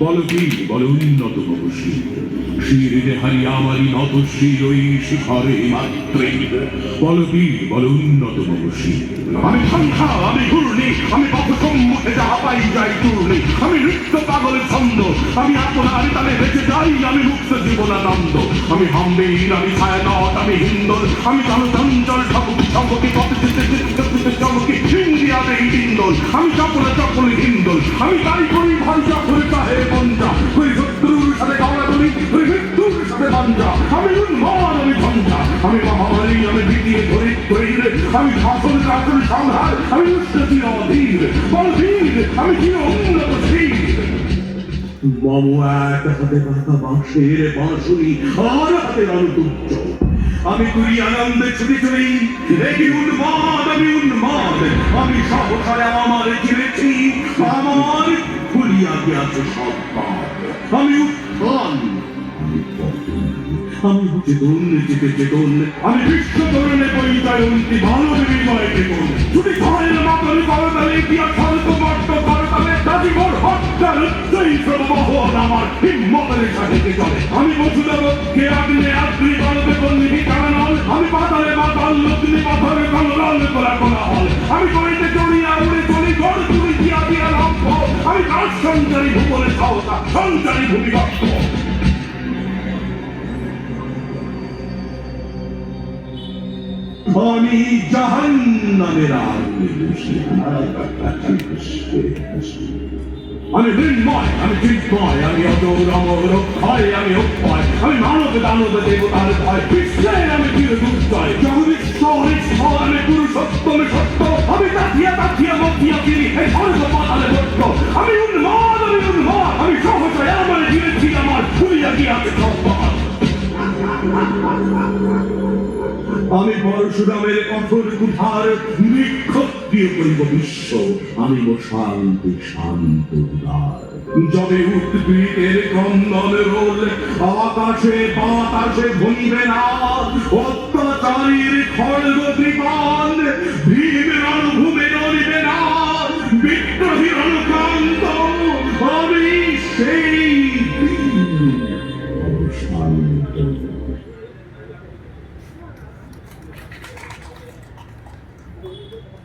বল বল উন্নত মবশী শিরে হারি আমারি নত শির ওই শিখরে মাত্রে। বল বল উন্নত মবশী আমি সংখ্যা আমি ঘূর্ণি, আমি হিন্দল, আমি জনচঞ্চল ঠকুকি আমি চপলে চপলে হিন্দল, আমি তাই করি ভঞ্জা করে আমি মহামারী, আমি বিটিয়ে ধরি ধরিলে আমি শাসন শাসন, সংহার, আমি আমি উন্নত আর হাতে রণতুচ্চ আমি তুই আনন্দে ছুটি ছুটি দেখি উন্মাদ, আমি উন্মাদ। আমি আমার আমার খুলিয়া গিয়াছে সব আমি আমি চেতন চেতে চেতন আমি বিশ্ব তরণে পরিচয়ন্তি মানব বিজয় চেতন ছুটি ধরেন মাতন করতালে দিয়া সন্ত মর্ত করতালে দাদি মোর হত্যার উচ্চই সর্বমোহন আমার হিম্মতের সাথে চলে। আমি বসুদেবকে আগ্নে আগ্নি গল্পে বন্দিহি কারণল। আমি পাতালে মাতাল লগ্নি পাথরে কলরল করা করা হল আমি করিতে চড়িয়া উড়ে চলি গড় তুলি দিয়া দিয়া লক্ষ্য আমি কাজ সঞ্চারী ভূগোলে সহতা সঞ্চারী ভূমিকক্ষ আমি জাহান্নামের আগুনে বসি। আমি মৃন্ময় আমি চিন্ময় আমি অজর অমর অক্ষয়, আমি অক্ষয়, আমি মানব দানব দেবতার ভয়। বিশ্বের আমি চির দুর্জয়। জগদীশ্বর ঈশ্বর আমি পুরুষোত্তম সত্য। আমি তাকিয়া তাকিয়া, মতিয়া ফিরি এই স্বর্গ পাতালে ভক্ত আমি উন্মাদ আমি উন্মাদ, আমি সহসায় আমার দিয়েছি আমার। ভুলিয়া গিয়াছে সম্পদ আমি পরশুরামের কঠোর কুঠার নিক্ষত্রিয় করিব বিশ্ব। আমি শান্তি, শান্ত, উদার। যবে উদ্ভিদের কন্দন রোল, আকাশে বাতাসে ভুলবে না। অত্যাচারীর খড়গ কৃপান